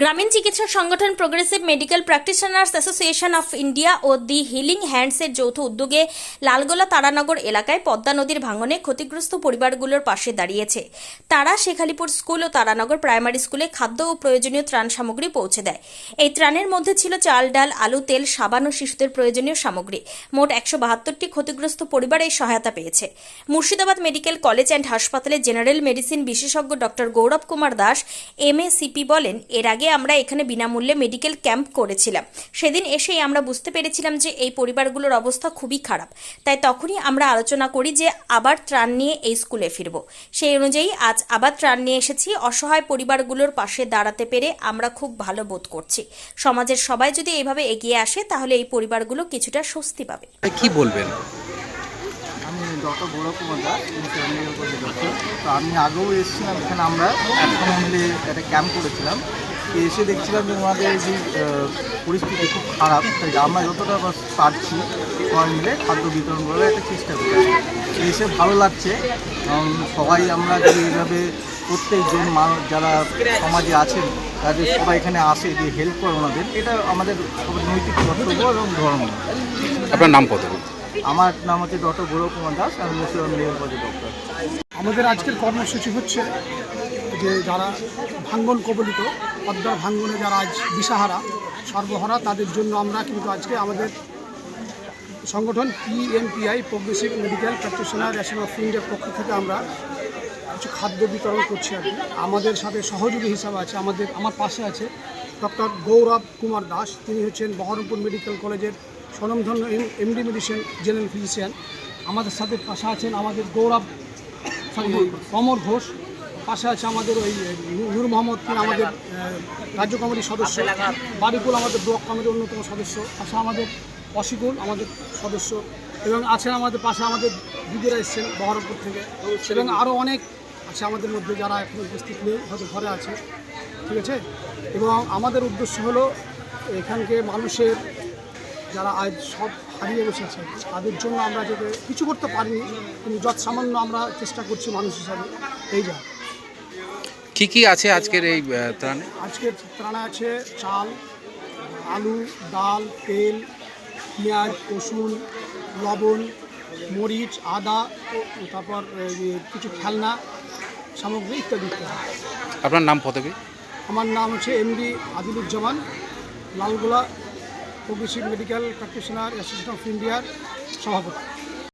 গ্রামীণ চিকিৎসা সংগঠন progressive medical practitioners association of India O the healing হ্যান্ডসের যৌথ উদ্যোগে লালগোলা তারানগর এলাকায় পদ্মা নদীর ভাঙনে ক্ষতিগ্রস্ত পরিবারগুলোর পাশে দাঁড়িয়েছে। তারা শেখালিপুর স্কুল ও তারানগর প্রাইমারি স্কুলে খাদ্য ও প্রয়োজনীয় ত্রাণ সামগ্রী পৌঁছে দেয়। এই ত্রাণের মধ্যে ছিল চাল, ডাল, আলু, তেল, সাবান ও শিশুদের প্রয়োজনীয় সামগ্রী। মোট একশো বাহাত্তরটি ক্ষতিগ্রস্ত পরিবার এই সহায়তা পেয়েছে। মুর্শিদাবাদ মেডিকেল কলেজ অ্যান্ড হাসপাতালে জেনারেল মেডিসিন বিশেষজ্ঞ ডক্টর গৌরব কুমার দাস এম বলেন, এর আগে আমরা এখানে বিনামূল্যে মেডিকেল ক্যাম্প করেছিলাম সেদিন এসেই আমরা বুঝতে পেরেছিলাম যে এই পরিবারগুলোর অবস্থা খুবই খারাপ তাই তখনই আমরা আলোচনা করি যে আবার ত্রাণ নিয়ে এই স্কুলে ফিরব সেই অনুযায়ী আজ আবার ত্রাণ নিয়ে এসেছি অসহায় পরিবারগুলোর পাশে দাঁড়াতে পেরে আমরা খুব ভালো বোধ করছি সমাজের সবাই যদি এইভাবে এগিয়ে আসে তাহলে এই পরিবারগুলো কিছুটা স্বস্তি পাবে কি বলবেন আমি doctor Gourab Kumar Das medical college doctor তো আমি আগেও এসেছিলাম এখানে আমরা মিলে একটা ক্যাম্প করেছিলাম এসে দেখছিলাম যে ওনাদের যে পরিস্থিতি খুব খারাপ। তাই আমরা যতটা বাস পারছি সবাই মিলে খাদ্য বিতরণ করার একটা চেষ্টা করি এসে ভালো লাগছে। কারণ সবাই আমরা যদি এইভাবে প্রত্যেকজন মানুষ যারা সমাজে আছেন তাদের সবাই এখানে আসে যে হেল্প করে ওনাদের এটা আমাদের নৈতিক কর্তব্য এবং ধর্ম। আপনার নাম কত? আমার নাম হচ্ছে ডক্টর গৌরব কুমার দাস আমি মুর্শিদাবাদ মেডিকেল কলেজের ডক্টর। আমাদের আজকের কর্মসূচি হচ্ছে যে যারা ভাঙ্গন কবলিত, পদ্মার ভাঙ্গনে যারা আজ দিশাহারা, সর্বহারা, তাদের জন্য আমরা কিন্তু আজকে আমাদের সংগঠন PMPI progressive medical practitioner association of ইন্ডিয়ার পক্ষ থেকে আমরা কিছু খাদ্য বিতরণ করছি আর আমাদের সাথে সহযোগী হিসাবে আছে, আমাদের, আমার পাশে আছে ডক্টর গৌরব কুমার দাস। তিনি হচ্ছেন বহরমপুর মেডিকেল কলেজের স্বনামধন্য এমডি মেডিসিন জেনারেল ফিজিশিয়ান আমাদের সাথে পাশে আছেন আমাদের গৌরব কমর ঘোষ। পাশে আছে আমাদের ওই নূর মোহাম্মদ তিনি আমাদের রাজ্য কমিটির সদস্য। বারিকুল আমাদের ব্লক কমিটির অন্যতম সদস্য। পাশে আমাদের অসিকুল আমাদের সদস্য। এবং আছেন আমাদের পাশে আমাদের দিদিরা এসছেন বহরমপুর থেকে। এবং আরও অনেক আছে আমাদের মধ্যে যারা এখন উপস্থিত নেই হয়তো ঘরে আছে। ঠিক আছে? এবং আমাদের উদ্দেশ্য হলো এখানকে মানুষের যারা আজ সব হারিয়ে বসেছে তাদের জন্য আমরা যাতে কিছু করতে পারিনি কিন্তু যৎ সামান্য আমরা চেষ্টা করছি মানুষ হিসাবে। এই যা। কি কি আছে আজকের এই ত্রাণে? আজকের ত্রাণে আছে চাল আলু ডাল তেল পেঁয়াজ রসুন লবণ মরিচ আদা তারপর কিছু খেলনা সামগ্রী ইত্যাদি আপনার নাম পদবী আমার নাম হচ্ছে MD Adiluzzaman Lalgola progressive medical practitioner association of ইন্ডিয়ার সভাপতি।